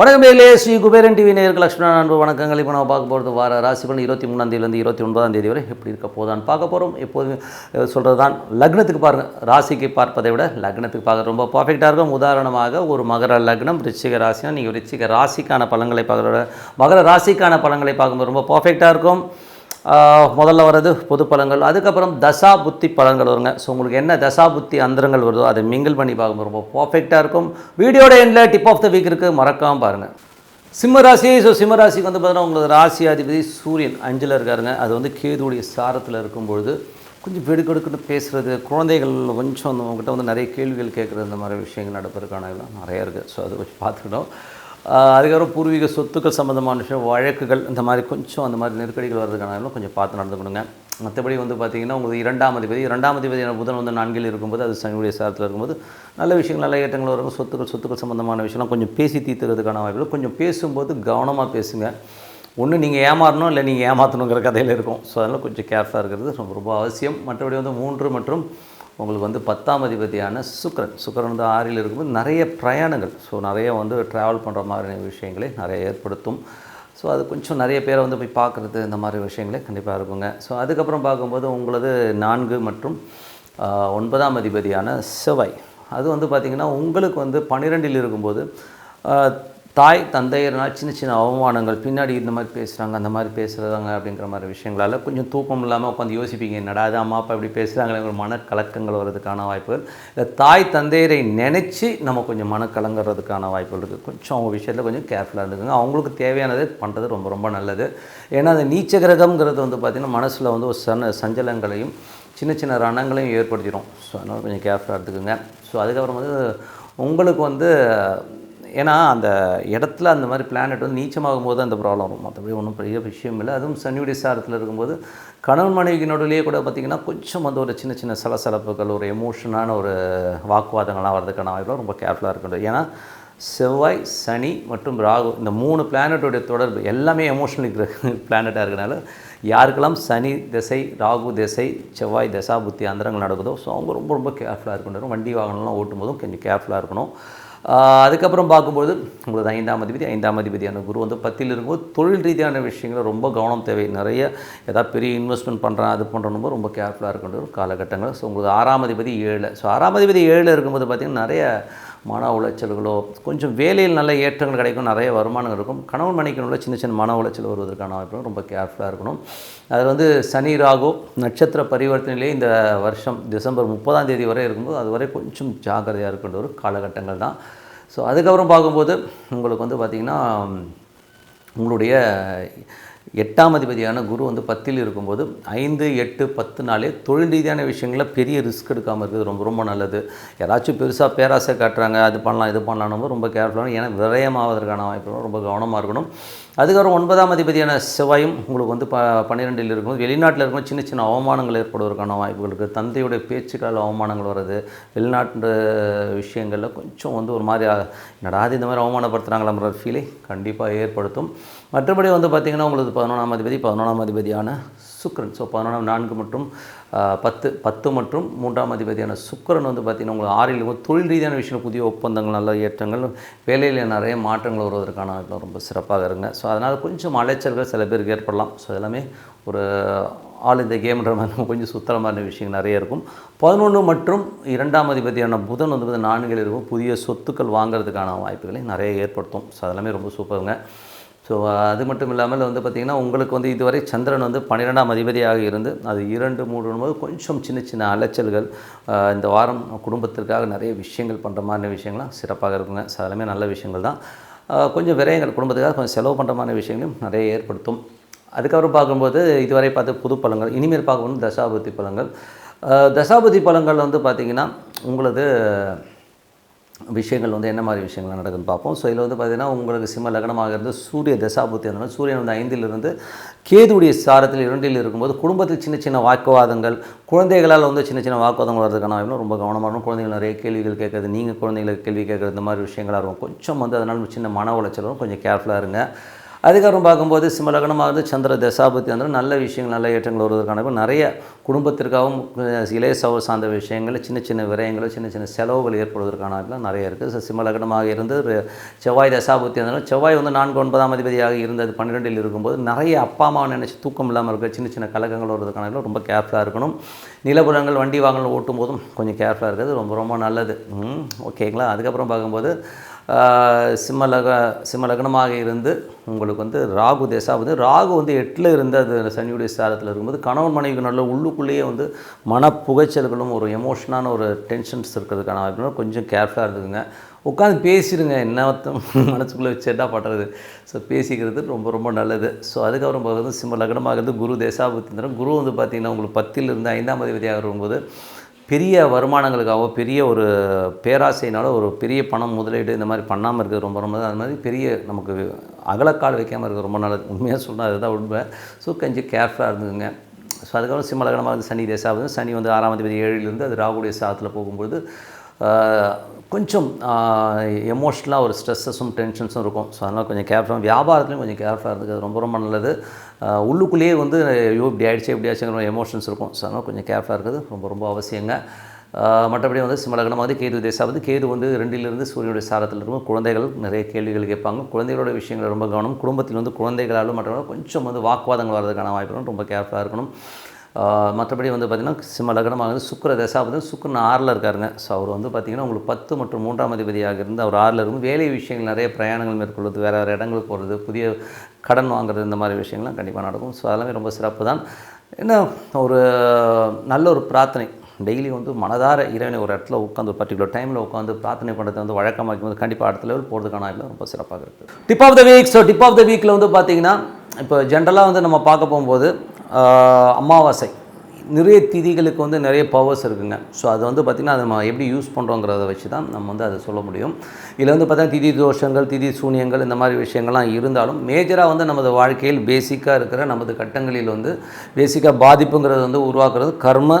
வணக்கம் மேலே ஸ்ரீ குபேரன் டிவி நேருக்கு லக்ஷ்மண அன்பு வணக்கங்கள். இப்போ நம்ம பார்க்க போகிறது வார ராசி பலன். இருபத்தி மூணாந்தேதியிலேருந்து இருபத்தி ஒன்பதாம் தேதி வரை எப்படி இருக்க போதான்னு பார்க்க போகிறோம். எப்போதும் சொல்கிறது தான் லக்னத்துக்கு பாருங்கள் ராசிக்கு பார்ப்பதை விட லக்னத்துக்கு பார்க்க ரொம்ப பர்ஃபெக்டாக இருக்கும். உதாரணமாக ஒரு மகர லக்னம் ரிச்சிக ராசினா நீங்கள் ரிச்சிக ராசிக்கான பலன்களை பார்க்குற மகர ராசிக்கான பலன்களை பார்க்கும்போது ரொம்ப பர்ஃபெக்டாக இருக்கும். முதல்ல வர்றது பொது பலன்கள் அதுக்கப்புறம் தசா புத்தி பலன்கள் வருங்க. ஸோ உங்களுக்கு என்ன தசா புத்தி அந்தரங்கள் வருதோ அதை மிங்கிள் பண்ணி பார்க்கும்போது ரொம்ப பர்ஃபெக்டாக இருக்கும். வீடியோட எண்டில் டிப் ஆஃப் த வீக் இருக்குது மறக்காமல் பாருங்கள் சிம்மராசி ஸோ சிம்ம ராசிக்கு வந்து பார்த்தீங்கன்னா உங்களுக்கு ராசி அதிபதி சூரியன் அஞ்சில் இருக்காருங்க. அது வந்து கேதுடைய சாரத்தில் இருக்கும்பொழுது கொஞ்சம் வெடுக்கெடுக்குன்னு பேசுகிறது குழந்தைகள் கொஞ்சம் வந்து உங்ககிட்ட வந்து நிறைய கேள்விகள் கேட்குறது இந்த மாதிரி விஷயங்கள் நடப்பதற்கான இதெல்லாம் நிறைய இருக்குது ஸோ அதை கொஞ்சம் பார்த்துக்கிட்டோம் அதுக்கப்புறம் பூர்வீக சொத்துக்கள் சம்மந்தமான விஷயம் வழக்குகள் இந்த மாதிரி கொஞ்சம் அந்த மாதிரி நெருக்கடிகள் வர்றதுக்கான கொஞ்சம் பார்த்து நடந்துக்கணுங்க. மற்றபடி வந்து பார்த்திங்கன்னா உங்களுக்கு இரண்டாம் அதிபதி இரண்டாம் அதிபதி புதன் வந்து நான்கில் இருக்கும்போது அது சனியுடைய சாரத்தில் இருக்கும்போது நல்ல விஷயங்கள் நல்ல ஏற்றங்கள் வரும். சொத்துக்கள் சொத்துக்கள் சம்மந்தமான விஷயம்லாம் கொஞ்சம் பேசி தீர்த்துறதுக்கான வாய்ப்புகள் கொஞ்சம் பேசும்போது கவனமாக பேசுங்க. ஒன்று நீங்கள் ஏமாறணும் இல்லை நீங்கள் ஏமாற்றணுங்கிற கதையில் இருக்கும். ஸோ அதனால் கொஞ்சம் கேர்ஃபுல்லாக இருக்கிறது ரொம்ப ரொம்ப அவசியம். மற்றபடி வந்து மூன்று மற்றும் உங்களுக்கு வந்து பத்தாம் அதிபதியான சுக்ரன். சுக்கிரன் வந்து ஆறில் இருக்கும்போது நிறைய பிரயாணங்கள். ஸோ நிறைய வந்து ட்ராவல் பண்ணுற மாதிரியான விஷயங்களை நிறைய ஏற்படுத்தும். ஸோ அது கொஞ்சம் நிறைய பேரை வந்து போய் பார்க்குறது இந்த மாதிரி விஷயங்களே கண்டிப்பாக இருக்குங்க. ஸோ அதுக்கப்புறம் பார்க்கும்போது உங்களது நான்கு மற்றும் ஒன்பதாம் அதிபதியான செவ்வாய். அது வந்து பார்த்திங்கன்னா உங்களுக்கு வந்து பன்னிரெண்டில் இருக்கும்போது தாய் தந்தையர்னால் சின்ன சின்ன அவமானங்கள் பின்னாடி இந்த மாதிரி பேசுகிறாங்க அந்த மாதிரி பேசுகிறாங்க அப்படிங்கிற மாதிரி விஷயங்களால் கொஞ்சம் தூக்கம் இல்லாமல் உட்காந்து யோசிப்பீங்க. என்னடா அது அம்மா அப்பா இப்படி பேசுகிறாங்களே மனக்கலக்கங்கள் வர்றதுக்கான வாய்ப்புகள். இல்லை தாய் தந்தையரை நினச்சி நம்ம கொஞ்சம் மனக்கலங்கிறதுக்கான வாய்ப்புகள் இருக்குது கொஞ்சம் அவங்க விஷயத்தில் கொஞ்சம் கேர்ஃபுல்லாக இருந்துக்குங்க. அவங்களுக்கு தேவையானதை பண்ணுறது ரொம்ப ரொம்ப நல்லது. ஏன்னா அந்த நீச்ச கிரகம்ங்கிறது வந்து பார்த்திங்கன்னா மனசில் வந்து ஒரு சன சஞ்சலங்களையும் சின்ன சின்ன ரணங்களையும் ஏற்படுத்திடும். ஸோ அதனால் கொஞ்சம் கேர்ஃபுல்லாக எடுத்துக்கோங்க ஸோ அதுக்கப்புறம் வந்து உங்களுக்கு வந்து ஏன்னா அந்த இடத்துல அந்த மாதிரி பிளானட் வந்து நீச்சமாகும் போது அந்த ப்ராப்ளம் வரும். மற்றபடி ஒன்றும் பெரிய விஷயம் இல்லை. அதுவும் சனியுடைய சாரத்தில் இருக்கும்போது கணவன் மனைவிக்கு நடுவிலேயே கூட பார்த்திங்கன்னா கொஞ்சம் வந்து ஒரு சின்ன சின்ன சலசலப்புகள் ஒரு எமோஷனான ஒரு வாக்குவாதங்கள்லாம் வர்றதுக்கான வாய்ப்புலாம் ரொம்ப கேர்ஃபுல்லாக இருக்கணும் ஏன்னா செவ்வாய் சனி மற்றும் ராகு இந்த மூணு பிளானட்டோடைய தொடர்பு எல்லாமே எமோஷனல் பிளானட்டாக இருக்கனால யாருக்கெல்லாம் சனி திசை ராகு திசை செவ்வாய் தசா புத்தி அந்தரங்கள் நடக்குதோ ஸோ அவங்க ரொம்ப ரொம்ப கேர்ஃபுல்லாக இருக்கணும் வண்டி வாகனம்லாம் ஓட்டும் போதும் கொஞ்சம் கேர்ஃபுல்லாக இருக்கணும். அதுக்கப்புறம் பார்க்கும்போது உங்களுக்கு ஐந்தாம் அதிபதி ஐந்தாம் அதிபதியான குரு வந்து பத்தில் இருக்கும்போது தொழில் ரீதியான விஷயங்களை ரொம்ப கவனம் தேவை. நிறைய ஏதாவது பெரிய இன்வெஸ்ட்மெண்ட் பண்ணுறேன் அது பண்ணுறோம் ரொம்ப கேர்ஃபுல்லாக இருக்கின்ற ஒரு காலகட்டங்கள். ஸோ உங்களுக்கு ஆறாம் அதிபதி ஏழு. ஸோ ஆறாம் அதிபதி ஏழில் இருக்கும்போது பார்த்திங்கன்னா நிறைய மன உளைச்சல்களோ கொஞ்சம் வேலையில் நல்ல ஏற்றங்கள் கிடைக்கும் நிறைய வருமானம் இருக்கும். கணவன் மனைக்கணுள்ள சின்ன சின்ன மன உளைச்சல் வருவதற்கான வாய்ப்பு ரொம்ப கேர்ஃபுல்லாக இருக்கணும். அது வந்து சனி ராகு நட்சத்திர பரிவர்த்தனையிலே இந்த வருஷம் டிசம்பர் முப்பதாம் தேதி வரை இருக்கும்போது அது வரை கொஞ்சம் ஜாக்கிரதையாக இருக்கின்ற ஒரு காலகட்டங்கள் தான். ஸோ அதுக்கப்புறம் பார்க்கும்போது உங்களுக்கு வந்து பார்த்திங்கன்னா உங்களுடைய எட்டாம் அதிபதியான குரு வந்து பத்தில் இருக்கும்போது ஐந்து எட்டு பத்து நாளே தொழில் ரீதியான விஷயங்களில் பெரிய ரிஸ்க் எடுக்காமல் இருக்கிறது ரொம்ப ரொம்ப நல்லது. யாராச்சும் பெருசாக பேராசை காட்டுறாங்க அது பண்ணலாம் இது பண்ணலாம் ரொம்ப கேர்ஃபுல்லாக ஏன்னா விரயமாவதற்கான வாய்ப்பு ரொம்ப கவனமாக இருக்கணும். அதுக்கப்புறம் ஒன்பதாம் அதிபதியான செவ்வாயும் உங்களுக்கு வந்து ப பன்னிரெண்டில் இருக்கும்போது வெளிநாட்டில் இருக்கும் சின்ன சின்ன அவமானங்கள் ஏற்படுவதற்கான வாய்ப்புகள் இருக்குது தந்தையுடைய பேச்சுக்கால் அவமானங்கள் வர்றது வெளிநாட்டு விஷயங்களில் கொஞ்சம் வந்து ஒரு மாதிரி நடாது இந்த மாதிரி அவமானப்படுத்துகிறாங்களாம்ன்ற ஃபீலை கண்டிப்பாக ஏற்படுத்தும். மற்றபடி வந்து பார்த்திங்கன்னா உங்களுக்கு பதினொன்றாம் அதிபதி பதினொன்றாம் அதிபதியான சுக்கரன். ஸோ பதினொன்றாம் நான்கு மற்றும் பத்து பத்து மற்றும் மூன்றாம் அதிபதியான சுக்கரன் வந்து பார்த்திங்கன்னா உங்களுக்கு ஆறில் தொழில் ரீதியான விஷயம் புதிய ஒப்பந்தங்கள் நல்ல ஏற்றங்கள் வேலையில் நிறைய மாற்றங்கள் வருவதற்கான ரொம்ப சிறப்பாக இருங்க. ஸோ அதனால் கொஞ்சம் அலைச்சல்கள் சில பேருக்கு ஏற்படலாம். ஸோ எல்லாமே ஒரு ஆல் இந்த கேம்ன்ற மாதிரி கொஞ்சம் சுத்தரமான விஷயங்கள் நிறைய இருக்கும். பதினொன்று மற்றும் இரண்டாம் அதிபதியான புதன் வந்து பார்த்திங்கன்னா நான்கில் இருக்கும். புதிய சொத்துக்கள் வாங்குறதுக்கான வாய்ப்புகளை நிறைய ஏற்படுத்தும். ஸோ அதெல்லாமே ரொம்ப சூப்பருங்க ஸோ அது மட்டும் இல்லாமல் வந்து பார்த்திங்கன்னா உங்களுக்கு வந்து இதுவரை சந்திரன் வந்து பன்னிரெண்டாம் அதிபதியாக இருந்து அது இரண்டு மூன்று போது கொஞ்சம் சின்ன சின்ன அலைச்சல்கள் இந்த வாரம் குடும்பத்திற்காக நிறைய விஷயங்கள் பண்ணுற மாதிரி விஷயங்கள்லாம் சிறப்பாக இருக்குங்க. ஸோ நல்ல விஷயங்கள் தான். கொஞ்சம் விரயங்கள் குடும்பத்துக்காக கொஞ்சம் செலவு பண்ணுற மாதிரி விஷயங்களும் நிறைய ஏற்படுத்தும். அதுக்கப்புறம் பார்க்கும்போது இதுவரை பார்த்து புது பழங்கள் இனிமேல் பார்க்கும்போது தசாபதி பழங்கள். தசாபதி பழங்கள் வந்து பார்த்திங்கன்னா உங்களது விஷயங்கள் வந்து என்ன மாதிரி விஷயங்கள் நடக்குதுன்னு பார்ப்போம். ஸோ இதில் வந்து பார்த்திங்கன்னா உங்களுக்கு சிம்ம லக்னமாக இருந்து சூரிய தசாபுத்தி இருந்தாலும் சூரியன் வந்து ஐந்திலிருந்து கேதுடைய சாரத்தில் இரண்டில் இருக்கும்போது குடும்பத்தில் சின்ன சின்ன வாக்குவாதங்கள் குழந்தைகளால் வந்து சின்ன சின்ன வாக்குவாதங்கள் வர்றதுக்கான வாய்ப்பு ரொம்ப கவனமாக இருக்கும் குழந்தைகள் நிறைய கேள்விகள் கேட்குறது நீங்கள் குழந்தைங்களுக்கு கேள்வி கேட்குறது இந்த மாதிரி விஷயங்களாக இருக்கும். கொஞ்சம் வந்து அதனால் சின்ன மன உளைச்சலும் கொஞ்சம் கேர்ஃபுல்லாக இருங்க. அதுக்கப்புறம் பார்க்கும்போது சிம்மலக்னமாக இருந்து சந்திர தசாபத்தி வந்து நல்ல விஷயங்கள் நல்ல ஏற்றங்கள் வருவதற்கான நிறைய. குடும்பத்திற்காகவும் இளைய சவ சார்ந்த விஷயங்கள் சின்ன சின்ன விரயங்கள் சின்ன சின்ன செலவுகள் ஏற்படுவதற்கான நிறைய இருக்குது ஸோ இருந்து செவ்வாய் தசாபுத்தி இருந்தாலும் செவ்வாய் வந்து நான்கு ஒன்பதாம் அதிபதியாக இருந்தது பன்னிரெண்டில் இருக்கும்போது நிறைய அப்பா அம்மா நினச்சி தூக்கம் இல்லாமல் இருக்க சின்ன சின்ன கலக்கங்கள் வருவதற்கான ரொம்ப கேர்ஃபுல்லாக இருக்கணும். நிலபுலங்கள் வண்டி வாகனங்கள் ஓட்டும் போதும் கொஞ்சம் கேர்ஃபுல்லாக இருக்கிறது ரொம்ப ரொம்ப நல்லது. ஓகேங்களா? அதுக்கப்புறம் பார்க்கும்போது சிம்மலக சிம்மலக்னமாக இருந்து உங்களுக்கு வந்து ராகு தேசா வந்து ராகு வந்து எட்டில் இருந்து அது சனியுடைய சாரத்தில் இருக்கும்போது கணவன் மனைவிக்கு நல்ல உள்ளுக்குள்ளேயே வந்து மன புகைச்சல்களும் ஒரு எமோஷனான ஒரு டென்ஷன்ஸ் இருக்கிறதுக்கான வாய்ப்பு கொஞ்சம் கேர்ஃபுல்லாக இருந்துக்குங்க. உட்காந்து பேசிடுங்க என்ன மனசுக்குள்ளே வச்சு என்ன பண்ணுறது ஸோ பேசிக்கிறது ரொம்ப ரொம்ப நல்லது. ஸோ அதுக்கப்புறம் பார்க்குறது சிம்ம லக்னமாக இருந்து குரு தேசாபுத்திந்திரன் குரு வந்து பார்த்திங்கன்னா உங்களுக்கு பத்தில் இருந்து ஐந்தாம் அதிபதியாக இருக்கும்போது பெரிய வருமானங்களுக்காகவோ பெரிய ஒரு பேராசையினால ஒரு பெரிய பணம் முதலீடு இந்த மாதிரி பண்ணாமல் இருக்கிறது ரொம்ப ரொம்ப அது மாதிரி பெரிய நமக்கு அகலக்கால் வைக்காமல் இருக்கிறது ரொம்ப நல்லது. உண்மையாக சொன்னால் அதுதான் உண்மை. ஸோ கொஞ்சம் கேர்ஃபுல்லாக இருந்துங்க ஸோ அதுக்கப்புறம் சிம்மலகனமாக வந்து சனி தேசாவது சனி வந்து ஆறாம் தேதி ஏழிலிருந்து அது ராகுடைய சாதத்தில் போகும்பொழுது கொஞ்சம் எமோஷ்னலாக ஒரு ஸ்ட்ரெஸ்ஸஸும் டென்ஷன்ஸும் இருக்கும். ஸோ அதனால் கொஞ்சம் கேர்ஃபுல்லாக வியாபாரத்துலையும் கொஞ்சம் கேர்ஃபுல்லாக இருந்துக்கிறது ரொம்ப ரொம்ப நல்லது. உள்ளுக்குள்ளேயே வந்து ஐயோ இப்படி ஆகிடுச்சு இப்படி ஆச்சுங்கிற எமோஷன்ஸ் இருக்கும். ஸோ அதனால் கொஞ்சம் கேர்ஃபுல்லாக இருக்கிறது ரொம்ப ரொம்ப அவசியங்க. மற்றபடி வந்து சிம்மலகணம் வந்து கேது தேசாவது கேது வந்து ரெண்டிலிருந்து சூரியனுடைய சாரத்தில் இருக்கும். குழந்தைகள் நிறைய கேள்விகள் கேட்பாங்க. குழந்தைகளோட விஷயங்கள் ரொம்ப கவனம். குடும்பத்தில் வந்து குழந்தைகளாலும் மற்றவங்க கொஞ்சம் வந்து வாக்குவாதங்கள் வர்றதுக்கான வாய்ப்புகள் ரொம்ப கேர்ஃபுல்லாக இருக்கணும். மற்றபடி வந்து பார்த்திங்கன்னா சிம்ம லக்னமாக சுக்கர தசா சுக்கரன் ஆறில் இருக்காருங்க. ஸோ அவர் வந்து பார்த்திங்கன்னா உங்களுக்கு பத்து மற்றும் மூன்றாம் அதிபதியாக இருந்து அவர் ஆறில் இருக்கும் வேலை விஷயங்கள் நிறைய பிரயாணங்கள் மேற்கொள்வது வேறு வேறு இடங்களுக்கு போகிறது புதிய கடன் வாங்குறது இந்த மாதிரி விஷயங்கள்லாம் கண்டிப்பாக நடக்கும். ஸோ அதெல்லாமே ரொம்ப சிறப்பு தான். என்ன ஒரு நல்ல ஒரு பிரார்த்தனை. டெய்லி வந்து மனதார இறைவனை ஒரு இடத்துல உட்காந்து ஒரு பர்டிகுலர் டைமில் உட்காந்து பிரார்த்தனை பண்ணுறது வந்து வழக்கமாக்கும் போது கண்டிப்பாக அடுத்த லெவல் போகிறதுக்கான இல்லை ரொம்ப சிறப்பாக இருக்குது tip of the week so tip of the வீக்கில் வந்து பார்த்தீங்கன்னா இப்போ ஜென்ரலாக வந்து நம்ம பார்க்க போகும்போது அமாவாசை. நிறைய திதிகளுக்கு வந்து நிறைய பவர்ஸ் இருக்குங்க. ஸோ அது வந்து பார்த்திங்கன்னா அதை நம்ம எப்படி யூஸ் பண்ணுறோங்கிறத வச்சு தான் நம்ம வந்து அதை சொல்ல முடியும். இதில் வந்து பார்த்தா திதி தோஷங்கள் திதி சூனியங்கள் இந்த மாதிரி விஷயங்கள்லாம் இருந்தாலும் மேஜராக வந்து நமது வாழ்க்கையில் பேசிக்காக இருக்கிற நமது கட்டங்களில் வந்து பேசிக்காக பாதிப்புங்கிறது வந்து உருவாக்குறது கர்ம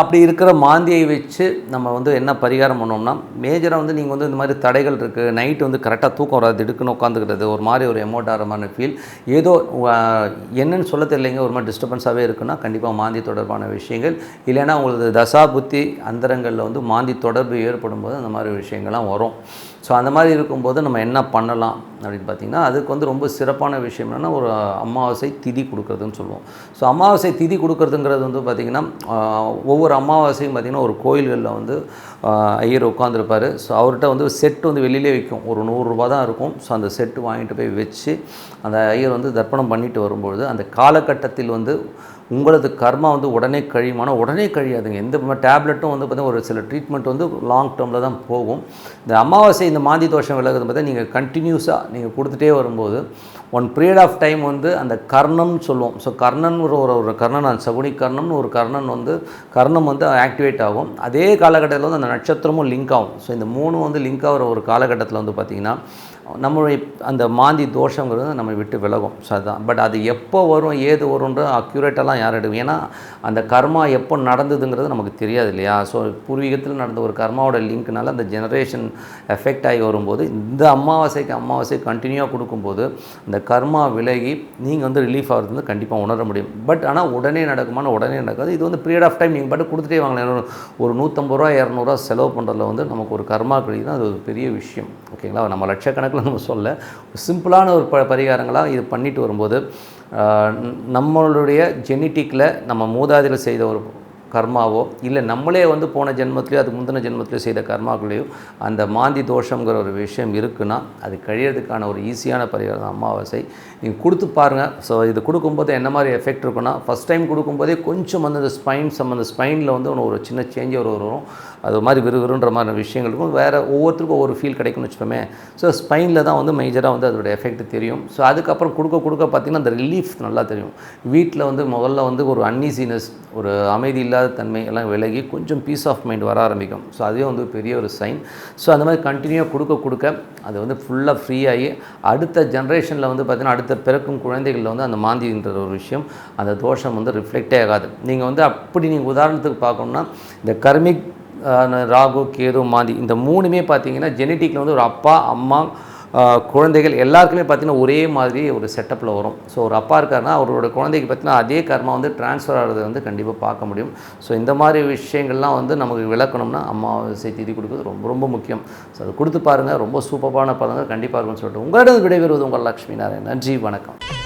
அப்படி இருக்கிற மாந்தியை வச்சு நம்ம வந்து என்ன பரிகாரம் பண்ணோம்னா மேஜராக வந்து நீங்கள் வந்து இந்த மாதிரி தடைகள் இருக்குது நைட் வந்து கரெக்டாக தூக்கம் வராது திடுக்குன்னு உட்காந்துக்கிறது ஒரு மாதிரி ஒரு எமோட் ஆகிற மாதிரி ஃபீல் ஏதோ என்னன்னு சொல்ல தெரியலைங்க ஒரு மாதிரி டிஸ்டர்பன்ஸாகவே இருக்குன்னா கண்டிப்பாக மாந்தி தொடர்பான விஷயங்கள். இல்லைன்னா உங்களுக்கு தசா புத்தி அந்தரங்களில் வந்து மாந்தி தொடர்பு ஏற்படும் போது அந்த மாதிரி விஷயங்கள்லாம் வரும். ஸோ அந்த மாதிரி இருக்கும்போது நம்ம என்ன பண்ணலாம் அப்படின்னு பார்த்தீங்கன்னா அதுக்கு வந்து ரொம்ப சிறப்பான விஷயம் என்னென்னா ஒரு அமாவாசை திதி கொடுக்குறதுன்னு சொல்லுவோம். ஸோ அமாவாசை திதி கொடுக்குறதுங்கிறது வந்து பார்த்திங்கன்னா ஒவ்வொரு அமாவாசையும் பார்த்திங்கன்னா ஒரு கோயில்களில் வந்து ஐயர் உட்காந்துருப்பார் ஸோ அவர்கிட்ட வந்து செட்டு வந்து வெளியிலே விற்கும். ஒரு நூறுரூபா தான் இருக்கும். ஸோ அந்த செட்டு வாங்கிட்டு போய் வச்சு அந்த ஐயர் வந்து தர்ப்பணம் பண்ணிட்டு வரும்பொழுது அந்த காலகட்டத்தில் வந்து உங்களது கர்மா வந்து உடனே கழியுமானா உடனே கழியாதுங்க. எந்த டேப்லெட்டும் வந்து பார்த்தீங்கன்னா ஒரு சில ட்ரீட்மெண்ட் வந்து லாங் டேர்மில் தான் போகும். இந்த அமாவாசை இந்த மாந்தி தோஷம் விலகுது பார்த்தா நீங்கள் கண்டினியூஸாக நீங்கள் கொடுத்துட்டே வரும்போது ஒன் பீரியட் ஆஃப் டைம் வந்து அந்த கர்ணம்னு சொல்லுவோம். ஸோ கர்ணன் ஒரு ஒரு ஒரு கர்ணன் அந்த சகுனி கர்ணம்னு ஒரு கர்ணன் வந்து கர்ணம் வந்து ஆக்டிவேட் ஆகும். அதே காலகட்டத்தில் வந்து அந்த நட்சத்திரமும் லிங்க் ஆகும். ஸோ இந்த மூணும் வந்து லிங்க் ஆகிற ஒரு காலகட்டத்தில் வந்து பார்த்திங்கன்னா நம்மளுடைய அந்த மாந்தி தோஷங்கிறது நம்ம விட்டு விலகும். ஸோ அதுதான் பட் அது எப்போ வரும் ஏது வரும்ன்ற அக்யூரேட்டெல்லாம் யார் எடுக்கும்? ஏன்னா அந்த கர்மா எப்போ நடந்ததுங்கிறது நமக்கு தெரியாது இல்லையா? ஸோ பூர்வீகத்தில் நடந்த ஒரு கர்மாவோட லிங்க்னால அந்த ஜெனரேஷன் எஃபெக்ட் ஆகி வரும்போது இந்த அமாவாசைக்கு அமாவாசை கண்டினியூவாக கொடுக்கும்போது இந்த கர்மா விலகி நீங்கள் வந்து ரிலீஃப் ஆகிறது வந்து கண்டிப்பாக உணர முடியும். பட் ஆனால் உடனே நடக்குமான உடனே நடக்காது. இது வந்து பீரியட் ஆஃப் டைம் நீங்கள் பாட்டு கொடுத்துட்டே வாங்கலாம் ஒரு நூற்றம்பது ரூபா இரநூறுவா செலவு பண்ணுறதுல வந்து நமக்கு ஒரு கர்மா கழிதான் அது ஒரு பெரிய விஷயம். ஓகேங்களா நம்ம லட்சக்கணக்கில் நம்ம சொல்ல சிம்பிளான ஒரு ப பரிகாரங்களாக இது பண்ணிட்டு வரும்போது நம்மளுடைய ஜெனட்டிக்கில் நம்ம மூதாதையில் செய்த ஒரு கர்மாவோ இல்லை நம்மளே வந்து போன ஜென்மத்திலையோ அது முந்தின ஜென்மத்திலையோ செய்த கர்மாக்களையோ அந்த மாந்தி தோஷங்கிற ஒரு விஷயம் இருக்குன்னா அது கழியறதுக்கான ஒரு ஈஸியான பரிகாரம் தான் அமாவாசை. நீங்கள் கொடுத்து பாருங்கள் ஸோ இது கொடுக்கும்போது என்ன மாதிரி எஃபெக்ட் இருக்குன்னா ஃபஸ்ட் டைம் கொடுக்கும்போதே கொஞ்சம் வந்து அந்த ஸ்பைன் சம்மந்த ஸ்பைனில் வந்து ஒன்று ஒரு சின்ன சேஞ்ச் ஒரு வரும். அது மாதிரி விறுவிறுன்ற மாதிரி விஷயங்களுக்கும் வேறு ஒவ்வொருத்தருக்கும் ஒவ்வொரு ஃபீல் கிடைக்கும்னு வச்சுப்போமே ஸோ ஸ்பைனில் தான் வந்து மேஜராக வந்து அதோட எஃபெக்ட் தெரியும். ஸோ அதுக்கப்புறம் கொடுக்க கொடுக்க பார்த்திங்கன்னா அந்த ரிலீஃப் நல்லா தெரியும். வீட்டில் வந்து முதல்ல வந்து ஒரு அன்ஈசினஸ் ஒரு அமைதி இல்லாத தன்மை எல்லாம் விலகி கொஞ்சம் பீஸ் ஆஃப் மைண்ட் வர ஆரம்பிக்கும். ஸோ அதுவே வந்து பெரிய ஒரு சைன் ஸோ அந்த மாதிரி கண்டினியூவாக கொடுக்க கொடுக்க அது வந்து ஃபுல்லாக ஃப்ரீயாகி அடுத்த ஜென்ரேஷனில் வந்து பார்த்திங்கன்னா அடுத்த பிறக்கும் குழந்தைகளில் வந்து அந்த மாந்தின்ற ஒரு விஷயம். அந்த தோஷம் வந்து ரிஃப்ளெக்டே ஆகாது. நீங்கள் வந்து அப்படி நீங்கள் உதாரணத்துக்கு பார்க்கணும்னா இந்த கர்மிக் ராகு கேது மாந்தி இந்த மூணுமே பார்த்தீங்கன்னா ஜெனட்டிக்கில் வந்து ஒரு அப்பா அம்மா குழந்தைகள் எல்லாருக்குமே பார்த்தீங்கன்னா ஒரே மாதிரி ஒரு செட்டப்பில் வரும். ஸோ ஒரு அப்பா இருக்காருன்னா அவரோட குழந்தைக்கு பார்த்தீங்கன்னா அதே கர்மா வந்து ட்ரான்ஸ்ஃபர் ஆகிறது வந்து கண்டிப்பாக பார்க்க முடியும். ஸோ இந்த மாதிரி விஷயங்கள்லாம் வந்து நமக்கு விளக்கணும்னா அம்மாவாசை திதி கொடுக்குறது ரொம்ப ரொம்ப முக்கியம். ஸோ அது கொடுத்து பாருங்கள் ரொம்ப சூப்பரான பலங்கள் கண்டிப்பாக இருக்கும்னு சொல்லிட்டு உங்களிடம் விடைபெறுவது உங்கள் லக்ஷ்மி நாராயண் நன்றி வணக்கம்.